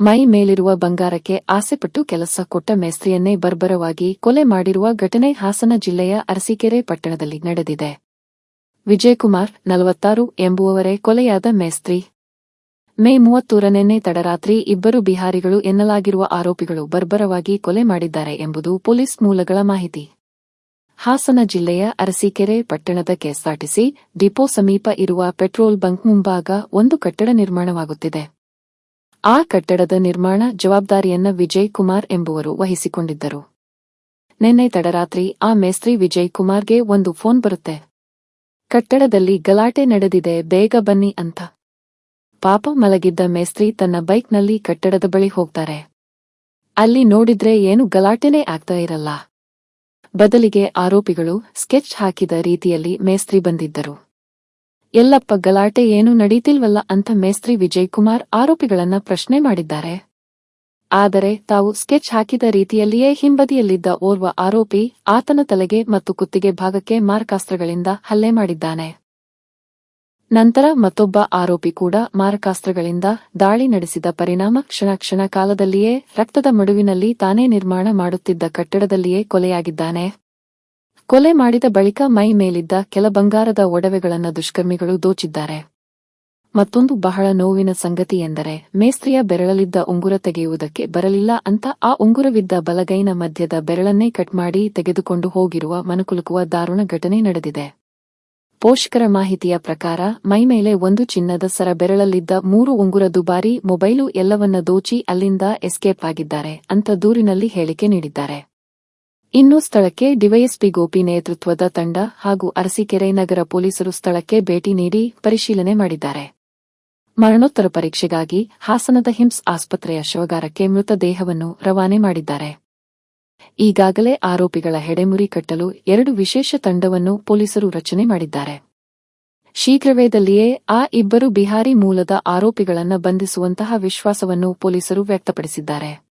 ಮೈ ಮೇಲಿರುವ ಬಂಗಾರಕ್ಕೆ ಆಸೆಪಟ್ಟು ಕೆಲಸ ಕೊಟ್ಟ ಮೇಸ್ತ್ರಿಯನ್ನೇ ಬರ್ಬರವಾಗಿ ಕೊಲೆ ಮಾಡಿರುವ ಘಟನೆ ಹಾಸನ ಜಿಲ್ಲೆಯ ಅರಸೀಕೆರೆ ಪಟ್ಟಣದಲ್ಲಿ ನಡೆದಿದೆ. ವಿಜಯಕುಮಾರ್ ನಲವತ್ತಾರು ಎಂಬುವವರೇ ಕೊಲೆಯಾದ ಮೇಸ್ತ್ರಿ. ಮೇ ಮೂವತ್ತೂರನೆನ್ನೆ ತಡರಾತ್ರಿ ಇಬ್ಬರು ಬಿಹಾರಿಗಳು ಎನ್ನಲಾಗಿರುವ ಆರೋಪಿಗಳು ಬರ್ಬರವಾಗಿ ಕೊಲೆ ಮಾಡಿದ್ದಾರೆ ಎಂಬುದು ಪೊಲೀಸ್ ಮೂಲಗಳ ಮಾಹಿತಿ. ಹಾಸನ ಜಿಲ್ಲೆಯ ಅರಸೀಕೆರೆ ಪಟ್ಟಣದ ಕೆಎಸ್ಆರ್ಟಿಸಿ ಡಿಪೋ ಸಮೀಪ ಇರುವ ಪೆಟ್ರೋಲ್ ಬಂಕ್ ಮುಂಭಾಗ ಒಂದು ಕಟ್ಟಡ ನಿರ್ಮಾಣವಾಗುತ್ತಿದೆ. ಆ ಕಟ್ಟಡದ ನಿರ್ಮಾಣ ಜವಾಬ್ದಾರಿಯನ್ನ ವಿಜಯ್ ಕುಮಾರ್ ಎಂಬುವರು ವಹಿಸಿಕೊಂಡಿದ್ದರು. ನಿನ್ನೆ ತಡರಾತ್ರಿ ಆ ಮೇಸ್ತ್ರಿ ವಿಜಯ್ ಕುಮಾರ್ಗೆ ಒಂದು ಫೋನ್ ಬರುತ್ತೆ. ಕಟ್ಟಡದಲ್ಲಿ ಗಲಾಟೆ ನಡೆದಿದೆ, ಬೇಗ ಬನ್ನಿ ಅಂತ. ಪಾಪ ಮಲಗಿದ್ದ ಮೇಸ್ತ್ರಿ ತನ್ನ ಬೈಕ್ನಲ್ಲಿ ಕಟ್ಟಡದ ಬಳಿ ಹೋಗ್ತಾರೆ. ಅಲ್ಲಿ ನೋಡಿದ್ರೆ ಏನು ಗಲಾಟೆನೇ ಆಗ್ತಾ ಇರಲ್ಲ. ಬದಲಿಗೆ ಆರೋಪಿಗಳು ಸ್ಕೆಚ್ ಹಾಕಿದ ರೀತಿಯಲ್ಲಿ ಮೇಸ್ತ್ರಿ ಬಂದಿದ್ದರು. ಎಲ್ಲಪ್ಪ ಗಲಾಟೆ ಏನು ನಡೀತಿಲ್ವಲ್ಲ ಅಂತ ಮೇಸ್ತ್ರಿ ವಿಜಯ್ ಕುಮಾರ್ ಆರೋಪಿಗಳನ್ನ ಪ್ರಶ್ನೆ ಮಾಡಿದ್ದಾರೆ. ಆದರೆ ತಾವು ಸ್ಕೆಚ್ ಹಾಕಿದ ರೀತಿಯಲ್ಲಿಯೇ ಹಿಂಬದಿಯಲ್ಲಿದ್ದ ಓರ್ವ ಆರೋಪಿ ಆತನ ತಲೆಗೆ ಮತ್ತು ಕುತ್ತಿಗೆ ಭಾಗಕ್ಕೆ ಮಾರಕಾಸ್ತ್ರಗಳಿಂದ ಹಲ್ಲೆ ಮಾಡಿದ್ದಾನೆ. ನಂತರ ಮತ್ತೊಬ್ಬ ಆರೋಪಿ ಕೂಡ ಮಾರಕಾಸ್ತ್ರಗಳಿಂದ ದಾಳಿ ನಡೆಸಿದ ಪರಿಣಾಮ ಕ್ಷಣ ಕ್ಷಣ ಕಾಲದಲ್ಲಿಯೇ ರಕ್ತದ ಮಡುವಿನಲ್ಲಿ ತಾನೇ ನಿರ್ಮಾಣ ಮಾಡುತ್ತಿದ್ದ ಕಟ್ಟಡದಲ್ಲಿಯೇ ಕೊಲೆಯಾಗಿದ್ದಾನೆ. ಕೊಲೆ ಮಾಡಿದ ಬಳಿಕ ಮೈ ಮೇಲಿದ್ದ ಕೆಲ ಬಂಗಾರದ ಒಡವೆಗಳನ್ನು ದುಷ್ಕರ್ಮಿಗಳು ದೋಚಿದ್ದಾರೆ. ಮತ್ತೊಂದು ಬಹಳ ನೋವಿನ ಸಂಗತಿ ಎಂದರೆ, ಮೇಸ್ತ್ರಿಯ ಬೆರಳಲಿದ್ದ ಉಂಗುರ ತೆಗೆಯುವುದಕ್ಕೆ ಬರಲಿಲ್ಲ ಅಂತ ಆ ಉಂಗುರವಿದ್ದ ಬಲಗೈನ ಮಧ್ಯದ ಬೆರಳನ್ನೇ ಕಟ್ ಮಾಡಿ ತೆಗೆದುಕೊಂಡು ಹೋಗಿರುವ ಮನಕುಲುಕುವ ದಾರುಣ ಘಟನೆ ನಡೆದಿದೆ. ಪೋಷಕರ ಮಾಹಿತಿಯ ಪ್ರಕಾರ ಮೈಮೇಲೆ ಒಂದು ಚಿನ್ನದ ಸರ ಬೆರಳಲ್ಲಿದ್ದ ಮೂರು ಉಂಗುರ ದುಬಾರಿ ಮೊಬೈಲು ಎಲ್ಲವನ್ನ ದೋಚಿ ಅಲ್ಲಿಂದ ಎಸ್ಕೇಪ್ ಆಗಿದ್ದಾರೆ ಅಂತ ದೂರಿನಲ್ಲಿ ಹೇಳಿಕೆ ನೀಡಿದ್ದಾರೆ. ಇನ್ನು ಸ್ಥಳಕ್ಕೆ ಡಿವೈಎಸ್ಪಿ ಗೋಪಿ ನೇತೃತ್ವದ ತಂಡ ಹಾಗೂ ಅರಸೀಕೆರೆ ನಗರ ಪೊಲೀಸರು ಸ್ಥಳಕ್ಕೆ ಭೇಟಿ ನೀಡಿ ಪರಿಶೀಲನೆ ಮಾಡಿದ್ದಾರೆ. ಮರಣೋತ್ತರ ಪರೀಕ್ಷೆಗಾಗಿ ಹಾಸನದ ಹಿಮ್ಸ್ ಆಸ್ಪತ್ರೆಯ ಶವಗಾರಕ್ಕೆ ಮೃತದೇಹವನ್ನು ರವಾನೆ ಮಾಡಿದ್ದಾರೆ. ಈಗಾಗಲೇ ಆರೋಪಿಗಳ ಹೆಡೆಮುರಿ ಕಟ್ಟಲು ಎರಡು ವಿಶೇಷ ತಂಡವನ್ನು ಪೊಲೀಸರು ರಚನೆ ಮಾಡಿದ್ದಾರೆ. ಶೀಘ್ರವೇದಲ್ಲಿಯೇ ಆ ಇಬ್ಬರು ಬಿಹಾರಿ ಮೂಲದ ಆರೋಪಿಗಳನ್ನು ಬಂಧಿಸುವಂತಹ ವಿಶ್ವಾಸವನ್ನು ಪೊಲೀಸರು ವ್ಯಕ್ತಪಡಿಸಿದ್ದಾರೆ.